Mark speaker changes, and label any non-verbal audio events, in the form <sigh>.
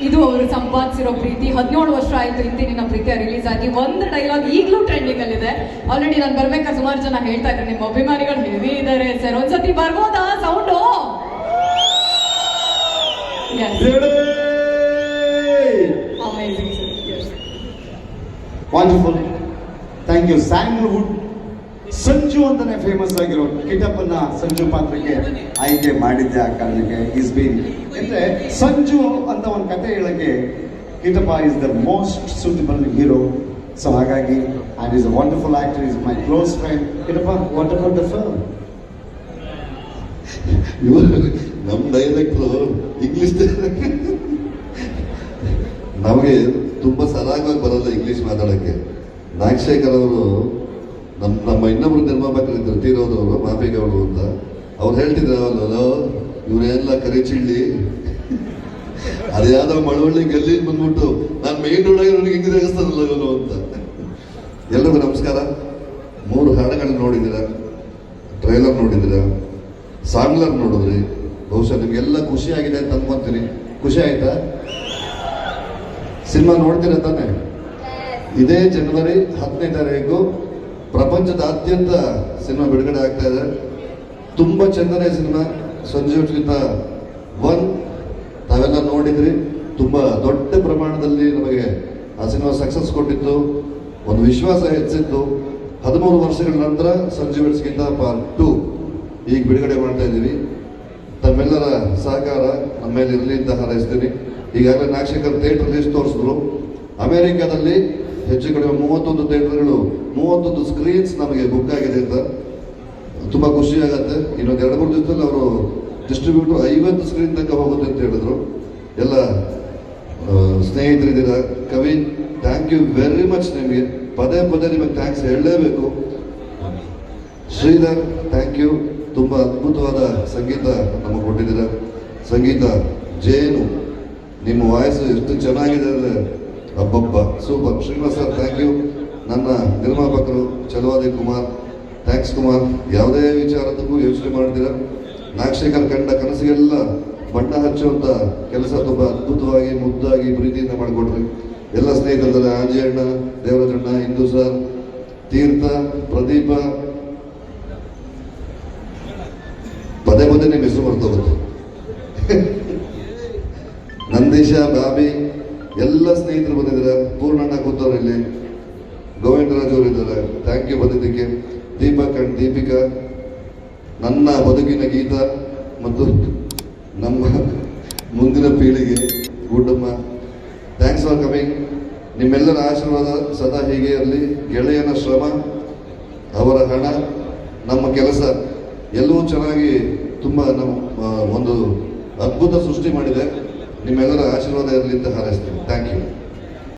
Speaker 1: ಇದು ಅವರು ಸಂಪಾದಿಸಿರೋ ಪ್ರೀತಿ. ಹದಿನೇಳು ವರ್ಷ ಆಯ್ತು ಇಂತಿ ನಿನ್ನ ಪ್ರೀತಿಯ ರಿಲೀಸ್ ಆಗಿ. ಒಂದು ಡೈಲಾಗ್ ಈಗಲೂ ಟ್ರೆಂಡಿಂಗ್ ಅಲ್ಲಿದೆ. ಆಲ್ರೆಡಿ ನಾನು ಬರ್ಬೇಕಾ? ಸುಮಾರು ಜನ ಹೇಳ್ತಾ ಇದ್ದಾರೆ. ನಿಮ್ಮ ಅಭಿಮಾನಿಗಳು ಹೆವಿ ಇದ್ದಾರೆ ಸರ್ ಒಂದ್ಸತಿ ಬರ್ಬೋದಾ? Sound
Speaker 2: wonderful thank you Sandalwood Sanju ಅಂತಾನೆ ಫೇಮಸ್ ಆಗಿರೋ ಕಿಟಪ್ಪನ್ನ ಸಂಜು ಪಾತ್ರಕ್ಕೆ ಆಯ್ಕೆ ಮಾಡಿದ್ದೆ ಆ ಕಾರಣಕ್ಕೆ ಇಸ್ ಬೀನ್ ಅಂದ್ರೆ ಸಂಜು ಅಂತ ಒಂದು ಕತೆ ಹೇಳಕ್ಕೆ Kitappa is the most suitable hero so ಹಾಗಾಗಿ and is a wonderful actor is my close friend Kitappa what about the film
Speaker 3: ನಮ್ಮ ಡೈರೆಕ್ಟ್ರು ಇಂಗ್ಲಿಷ್ ನಮಗೆ ತುಂಬಾ ಸರಾಗವಾಗಿ ಬರಲ್ಲ ಇಂಗ್ಲಿಷ್ ಮಾತಾಡಕ್ಕೆ. ನಾಗಶೇಖರ್ ಅವರು ನಮ್ಮ ನಮ್ಮ ಇನ್ನೊಬ್ರು ನಿರ್ಮಾಪಕರಿದ್ದರು ತೀರೋದವರು ಮಾಫಿಗೌಡರು ಅಂತ. ಅವ್ರು ಹೇಳ್ತಿದ್ರು ಅಲ್ಲೋ ಇವರೆಲ್ಲ ಕರಿ ಚಿಲ್ಲಿ ಅದೇ ಆದ ಮಳವಳ್ಳಿ ಗಲ್ಲಿ ಬಂದ್ಬಿಟ್ಟು ನಾನು ಮೇನ್ ರೋಡಾಗಿ ನನಗೆ ಹಿಂಗೆ ಇವನು ಅಂತ. ಎಲ್ರಿಗೂ ನಮಸ್ಕಾರ. ಮೂರು ಹಾಡುಗಳನ್ನ ನೋಡಿದ್ದೀರಾ? ಟ್ರೈಲರ್ ನೋಡಿದ್ದೀರಾ? ಸಾಂಗ್ಲರ್ ನೋಡಿದ್ರಿ? ಬಹುಶಃ ನಿಮಗೆಲ್ಲ ಖುಷಿ ಆಗಿದೆ ಅಂತ ಅನ್ಕೊಂತೀನಿ. ಖುಷಿ ಆಯ್ತಾ? ಸಿನಿಮಾ ನೋಡ್ತೀರಾ ತಾನೆ? ಇದೇ ಜನವರಿ ಹತ್ತನೇ ತಾರೀಕು ಪ್ರಪಂಚದಾದ್ಯಂತ ಸಿನಿಮಾ ಬಿಡುಗಡೆ ಆಗ್ತಾ ಇದೆ. ತುಂಬ ಚಂದನೆ ಸಿನಿಮಾ. ಸಂಜೀವ್ಗಿಂತ ಒನ್ ತಾವೆಲ್ಲ ನೋಡಿದ್ರಿ. ತುಂಬ ದೊಡ್ಡ ಪ್ರಮಾಣದಲ್ಲಿ ನಮಗೆ ಆ ಸಿನಿಮಾ ಸಕ್ಸಸ್ ಕೊಟ್ಟಿತ್ತು. ಒಂದು ವಿಶ್ವಾಸ ಹೆಚ್ಚಿತ್ತು. ಹದಿಮೂರು ವರ್ಷಗಳ ನಂತರ ಸಂಜೀವ್ಗಿಂತ ಪಾರ್ಟ್ ಟು ಈಗ ಬಿಡುಗಡೆ ಮಾಡ್ತಾ ಇದ್ದೀವಿ. ತಮ್ಮೆಲ್ಲರ ಸಹಕಾರ ನಮ್ಮ ಮೇಲೆ ಇರಲಿ ಅಂತ ಹಾರೈಸ್ತೀನಿ. ಈಗಾಗಲೇ ನಾಗಶೇಖರ್ ಥಿಯೇಟರ್ ಲೀಸ್ ತೋರಿಸಿದ್ರು. ಅಮೆರಿಕಾದಲ್ಲಿ ಹೆಚ್ಚು ಕಡಿಮೆ ಮೂವತ್ತೊಂದು ಥಿಯೇಟರ್ಗಳು, ಮೂವತ್ತೊಂದು ಸ್ಕ್ರೀನ್ಸ್ ನಮಗೆ ಬುಕ್ ಆಗಿದೆ ಅಂತ. ತುಂಬ ಖುಷಿ ಆಗುತ್ತೆ ಇನ್ನೊಂದು ಎರಡು, ಮೂರು ದಿವಸದಲ್ಲಿ ಅವರು ಡಿಸ್ಟ್ರಿಬ್ಯೂಟರ್ ಐವತ್ತು ಸ್ಕ್ರೀನ್ ತನಕ ಹೋಗುತ್ತೆ ಅಂತ ಹೇಳಿದ್ರು. ಎಲ್ಲ ಸ್ನೇಹಿತರಿದ್ದೀರ? ಕವಿ ಥ್ಯಾಂಕ್ ಯು ವೆರಿ ಮಚ್ ನಿಮಗೆ. ಪದೇ ಪದೇ ನಿಮಗೆ ಥ್ಯಾಂಕ್ಸ್ ಹೇಳಲೇಬೇಕು. ಶ್ರೀಧರ್ ಥ್ಯಾಂಕ್ ಯು ತುಂಬ ಅದ್ಭುತವಾದ ಸಂಗೀತ ನಮಗೆ ಕೊಟ್ಟಿದ್ದೀರ? ಸಂಗೀತ, ಜೇನು, ನಿಮ್ಮ ವಾಯ್ಸ್ ಎಷ್ಟು ಚೆನ್ನಾಗಿದೆ ಅಂದರೆ ಅಬ್ಬಬ್ಬ, super. Srinivas sir thank you ನನ್ನ ನಿರ್ಮಾಪಕರು ಚಲವಾದಿ ಕುಮಾರ್. ಥ್ಯಾಂಕ್ಸ್ ಕುಮಾರ್. ಯಾವುದೇ ವಿಚಾರದಕ್ಕೂ ಯೋಚನೆ ಮಾಡಿದ್ದೀರ ನಾಗಶೇಖರ್ ಕಂಡ ಕನಸಿಗೆಲ್ಲ ಬಣ್ಣ ಹಚ್ಚುವಂಥ ಕೆಲಸ ತುಂಬ ಅದ್ಭುತವಾಗಿ, ಮುದ್ದಾಗಿ ಪ್ರೀತಿಯಿಂದ ಮಾಡಿಕೊಡ್ರಿ ಎಲ್ಲ ಸ್ನೇಹಿತರಿದ್ದಾರೆ ಆಂಜಯಣ್ಣ ದೇವರಾಜಣ್ಣ ಇಂದು ಸರ್, ತೀರ್ಥ, ಪ್ರದೀಪ. ಪದೇ ಪದೇ ನಿಮ್ಮ ಹೆಸರು ಬರ್ತೋಗುತ್ತೆ <laughs> ನಂದೀಶ, ಬಾಬಿ. ಎಲ್ಲ ಸ್ನೇಹಿತರು ಬಂದಿದ್ದಾರೆ. ಪೂರ್ಣಣ್ಣ ಕೂತವ್ರು ಇಲ್ಲಿ ಗೋವಿಂದರಾಜ್ ಅವರು ಇದ್ದಾರೆ. ಥ್ಯಾಂಕ್ ಯು ಬಂದಿದ್ದಕ್ಕೆ. ದೀಪಕ್ ಅಂಡ್ ದೀಪಿಕಾ, ನನ್ನ ಬದುಕಿನ ಗೀತ ಮತ್ತು ನಮ್ಮ ಮುಂದಿನ ಪೀಳಿಗೆ ಗುಡ್ಡಮ್ಮ ಥ್ಯಾಂಕ್ಸ್ ಫಾರ್ ಕಮಿಂಗ್ ನಿಮ್ಮೆಲ್ಲರ ಆಶೀರ್ವಾದ ಸದಾ ಹೀಗೆ ಇರಲಿ. ಗೆಳೆಯನ ಶ್ರಮ, ಅವರ ಹಣ, ನಮ್ಮ ಕೆಲಸ, ಎಲ್ಲವೂ ಚೆನ್ನಾಗಿ ತುಂಬ ನಮ್ಮ ಒಂದು ಅದ್ಭುತ ಸೃಷ್ಟಿ ಮಾಡಿದೆ. ನಿಮ್ಮೆಲ್ಲರ ಆಶೀರ್ವಾದ ಇರಲಿ ಅಂತ ಹಾರೈಸ್ತೀನಿ. Thank you